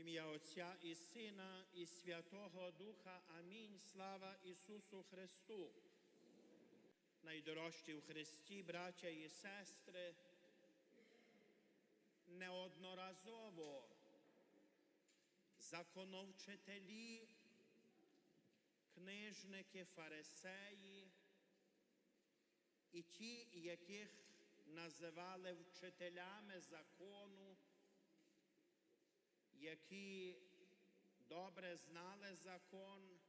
ім'я Отця і Сина, і Святого Духа. Амінь. Слава Ісусу Христу. Найдорожчі в Христі, браття і сестри, неодноразово законовчителі, книжники, фарисеї і ті, яких називали вчителями закону, які добре знали закон,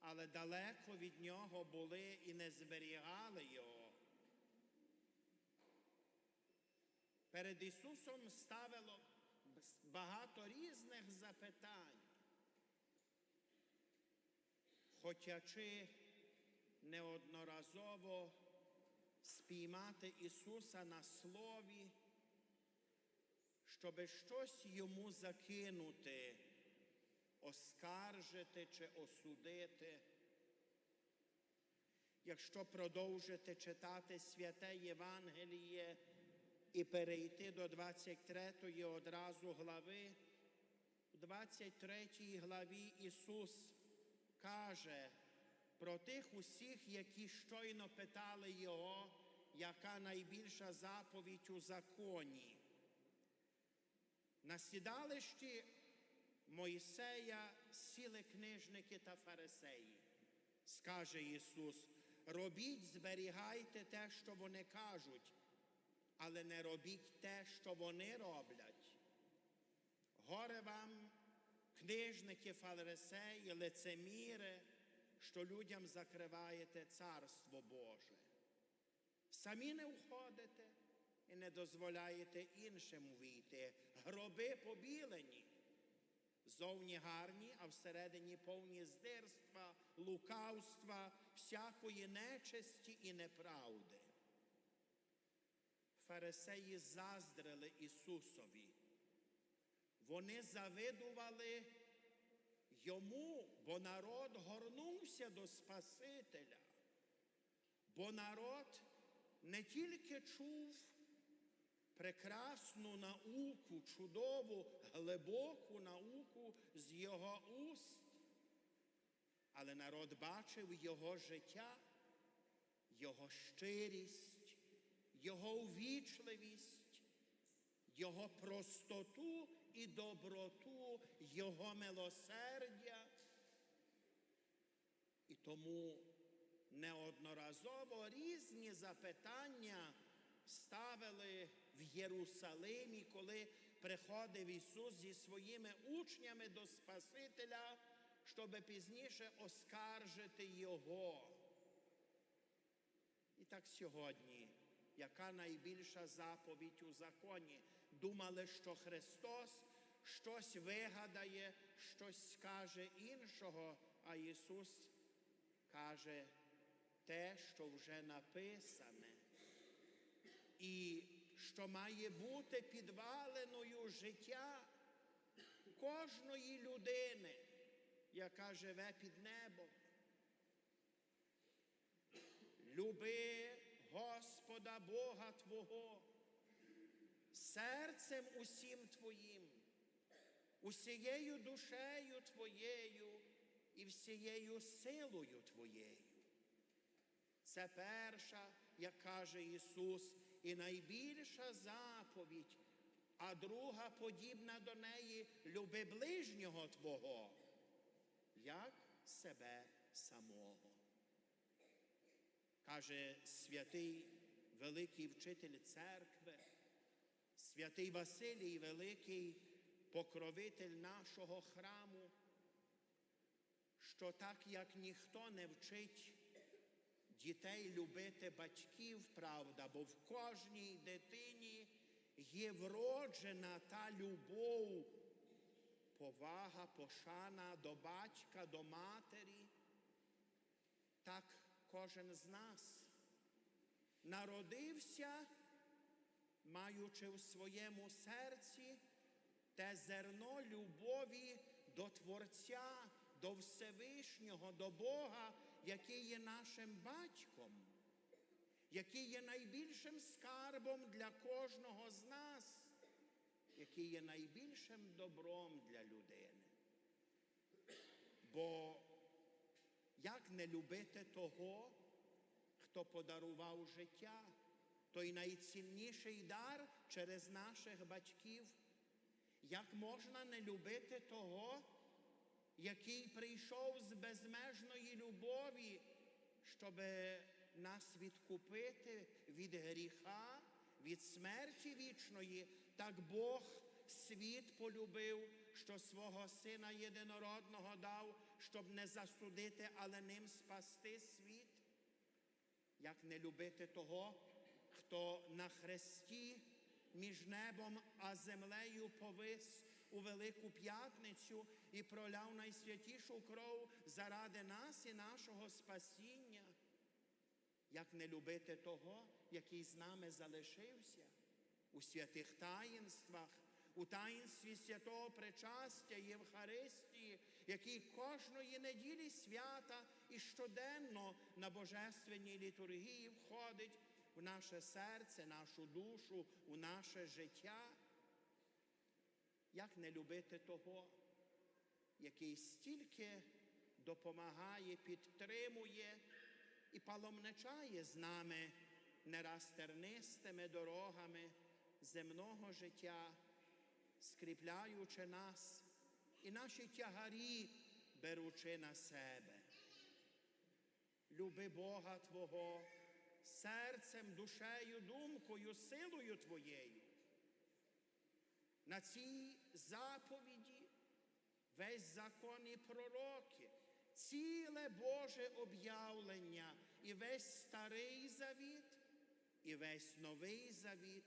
але далеко від нього були і не зберігали його. Перед Ісусом ставило багато різних запитань, хотячи неодноразово спіймати Ісуса на слові, щоби щось йому закинути, оскаржити чи осудити. Якщо продовжити читати святе Євангеліє і перейти до 23 одразу глави, у 23 главі Ісус каже про тих усіх, які щойно питали Його, яка найбільша заповідь у законі. На сідалищі Мойсея сіли книжники та фарисеї. Скаже Ісус, робіть, зберігайте те, що вони кажуть, але не робіть те, що вони роблять. Горе вам, книжники, фарисеї, лицеміри, що людям закриваєте Царство Боже. Самі не входите і не дозволяєте іншим війти. Гроби побілені, зовні гарні, а всередині повні здирства, лукавства, всякої нечисті і неправди. Фарисеї заздрили Ісусові. Вони завидували йому, бо народ горнувся до Спасителя, бо народ не тільки чув прекрасну науку, чудову, глибоку науку з його уст, але народ бачив його життя, його щирість, його увічливість, його простоту і доброту, його милосердя. І тому неодноразово різні запитання ставили в Єрусалимі, коли приходив Ісус зі своїми учнями до Спасителя, щоб пізніше оскаржити Його. І так сьогодні, яка найбільша заповідь у законі? Думали, що Христос щось вигадає, щось скаже іншого, а Ісус каже те, що вже написане, і що має бути підваленою життя кожної людини, яка живе під небом. Люби Господа Бога Твого, серцем усім Твоїм, усією душею Твоєю і всією силою Твоєю. Це перша, як каже Ісус, і найбільша заповідь, а друга подібна до неї люби ближнього Твого, як себе самого. Каже святий великий вчитель церкви, святий Василій, великий покровитель нашого храму, що так як ніхто не вчить дітей любити батьків, правда, бо в кожній дитині є вроджена та любов, повага, пошана до батька, до матері. Так кожен з нас народився, маючи в своєму серці те зерно любові до Творця, до Всевишнього, до Бога, який є нашим батьком, який є найбільшим скарбом для кожного з нас. який є найбільшим добром для людини. Бо як не любити того, хто подарував життя, той найцінніший дар через наших батьків? Як можна не любити того, який прийшов з безмежної любові, щоб нас відкупити від гріха, від смерті вічної, так Бог світ полюбив, що свого Сина єдинородного дав, щоб не засудити, але ним спасти світ. Як не любити того, хто на хресті між небом а землею повис у Велику П'ятницю і проляв найсвятішу кров заради нас і нашого спасіння. Як не любити того, який з нами залишився у святих таїнствах, у таїнстві святого причастя Євхаристії, який кожної неділі свята і щоденно на божественній літургії входить в наше серце, нашу душу, у наше життя. Як не любити того, який стільки допомагає, підтримує і паломничає з нами не дорогами земного життя, скріпляючи нас і наші тягарі беручи на себе. Люби Бога Твого серцем, душею, думкою, силою Твоєю. На цій заповіді весь закон і пророки, ціле Боже об'явлення і весь старий завіт, і весь новий завіт,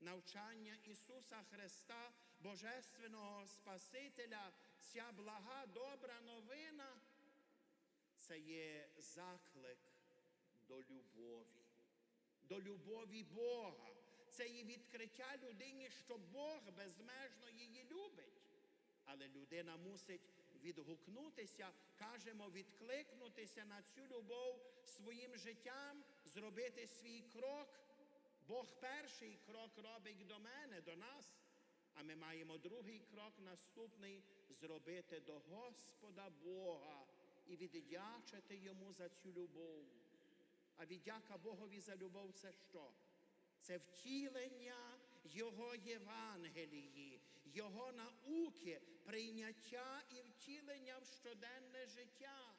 навчання Ісуса Христа, Божественного Спасителя, ця блага добра новина це є заклик до любові, до любові Бога. Це є відкриття людині, що Бог безмежно її любить. Але людина мусить відгукнутися, кажемо, відкликнутися на цю любов своїм життям, зробити свій крок. Бог перший крок робить до мене, до нас. А ми маємо другий крок наступний зробити до Господа Бога і віддячити Йому за цю любов. А віддяка Богові за любов це що? Це втілення Його Євангелії, Його науки, прийняття і втілення в щоденне життя.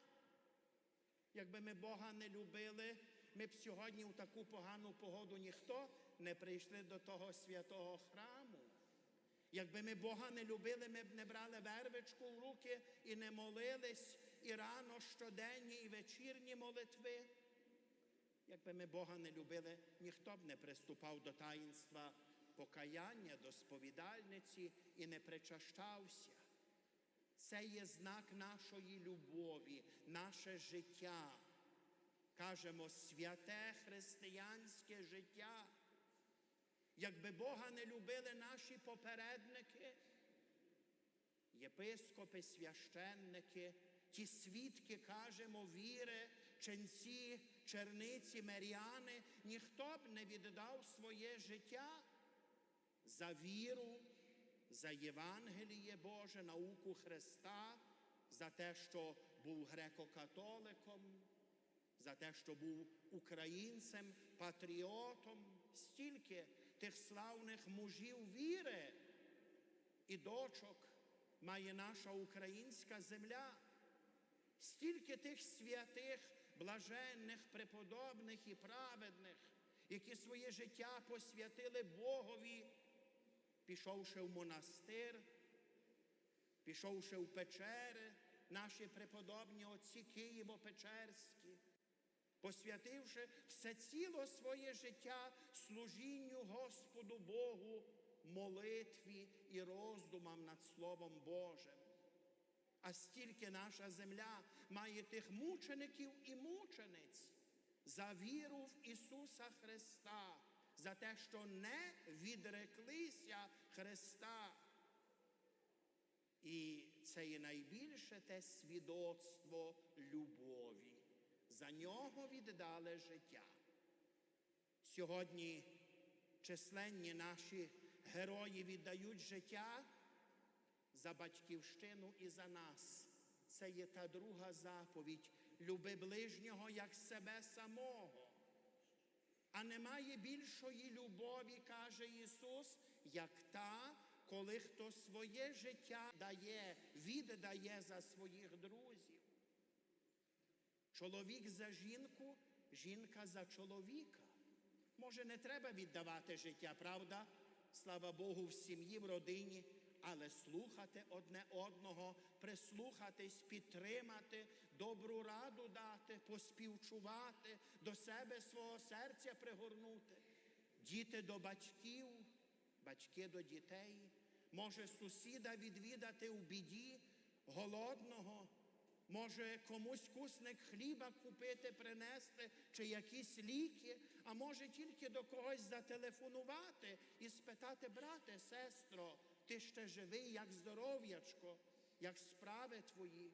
Якби ми Бога не любили, ми б сьогодні у таку погану погоду ніхто не прийшли до того святого храму. Якби ми Бога не любили, ми б не брали вервичку в руки і не молились і рано щоденні, і вечірні молитви. Якби ми Бога не любили, ніхто б не приступав до таїнства покаяння, до сповідальниці і не причащався. Це є знак нашої любові, наше життя. Кажемо, святе християнське життя. Якби Бога не любили наші попередники, єпископи, священники, ті свідки, кажемо, віри, ченці, черниці, меряни, ніхто б не віддав своє життя за віру, за Євангеліє Боже, науку Христа, за те, що був греко-католиком, за те, що був українцем, патріотом, стільки тих славних мужів віри і дочок має наша українська земля, стільки тих святих, блаженних, преподобних і праведних, які своє життя посвятили Богові, пішовши в монастир, пішовши в печери, наші преподобні отці Києво-Печерські, посвятивши все ціло своє життя служінню Господу Богу, молитві і роздумам над Словом Божим. А стільки наша земля має тих мучеників і мучениць за віру в Ісуса Христа, за те, що не відреклися Христа. І це є найбільше те свідоцтво любові. За нього віддали життя. Сьогодні численні наші герої віддають життя за батьківщину і за нас. Це є та друга заповідь. Люби ближнього як себе самого. А немає більшої любові, каже Ісус, як та, коли хто своє життя дає, віддає за своїх друзів. Чоловік за жінку, жінка за чоловіка. Може, не треба віддавати життя, правда? Слава Богу, в сім'ї, в родині, але слухати одне одного, прислухатись, підтримати, добру раду дати, поспівчувати, до себе свого серця пригорнути. Діти до батьків, батьки до дітей. Може сусіда відвідати у біді, голодного, може комусь кусник хліба купити, принести, чи якісь ліки, а може тільки до когось зателефонувати і спитати, брате, сестро, ти ще живий, як здоров'ячко, як справи твої,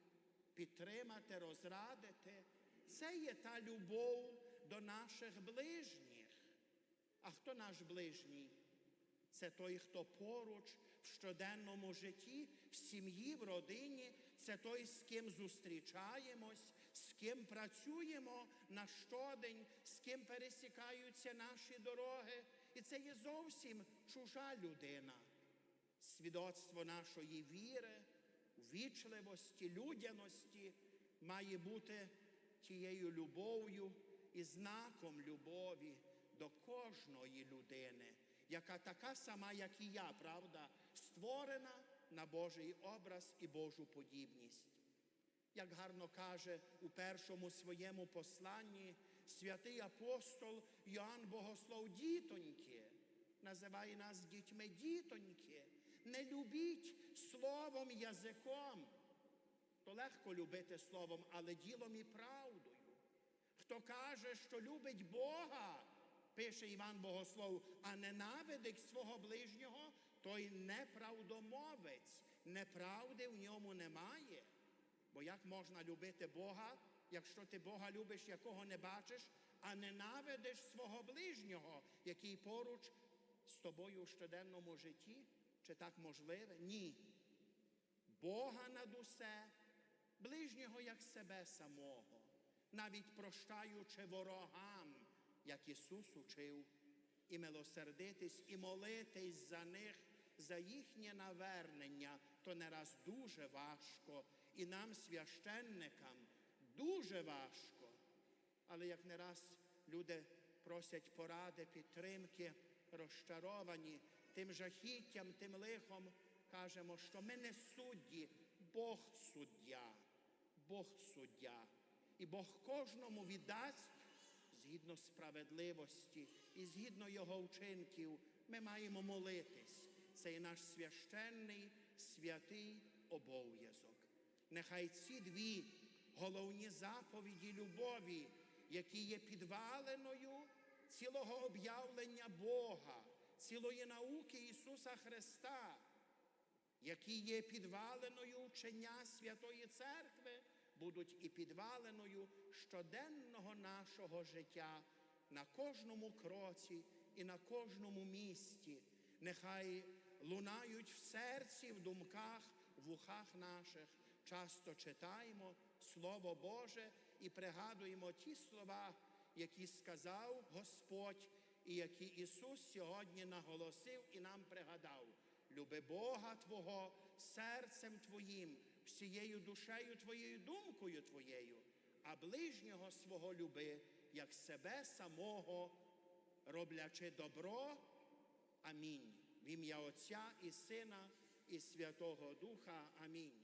підтримати, розрадити. Це є та любов до наших ближніх. А хто наш ближній? Це той, хто поруч в щоденному житті, в сім'ї, в родині, це той, з ким зустрічаємось, з ким працюємо на щодень, з ким пересікаються наші дороги. І це є зовсім чужа людина. Свідоцтво нашої віри, вічливості, людяності має бути тією любов'ю і знаком любові до кожної людини, яка така сама, як і я, правда, створена на Божий образ і Божу подібність. Як гарно каже у першому своєму посланні святий апостол Йоанн Богослов, дітоньки, називає нас дітьми дітоньки, не любіть словом, язиком. То легко любити словом, але ділом і правдою. Хто каже, що любить Бога, пише Іван Богослов, а ненавидить свого ближнього, той неправдомовець, неправди в ньому немає. Бо як можна любити Бога, якщо ти Бога любиш, якого не бачиш, а ненавидиш свого ближнього, який поруч з тобою в щоденному житті? Чи так можливе? Ні. Бога над усе, ближнього як себе самого, навіть прощаючи ворогам, як Ісус учив, і милосердитись, і молитись за них, за їхнє навернення, то не раз дуже важко, і нам, священникам, дуже важко. Але як не раз люди просять поради, підтримки, розчаровані тим жахіттям, тим лихом, кажемо, що ми не судді, Бог суддя, Бог суддя. І Бог кожному віддасть згідно справедливості і згідно його вчинків, ми маємо молитись. Це і наш священний святий обов'язок. Нехай ці дві головні заповіді любові, які є підваленою цілого об'явлення Бога, цілої науки Ісуса Христа, які є підваленою учення Святої Церкви, будуть і підваленою щоденного нашого життя на кожному кроці і на кожному місці. Нехай лунають в серці, в думках, в ухах наших. Часто читаємо Слово Боже і пригадуємо ті слова, які сказав Господь, і які Ісус сьогодні наголосив і нам пригадав. Люби Бога Твого серцем Твоїм, всією душею Твоєю, думкою Твоєю, а ближнього свого люби, як себе самого, роблячи добро. Амінь. В ім'я Отця і Сина, і Святого Духа. Амінь.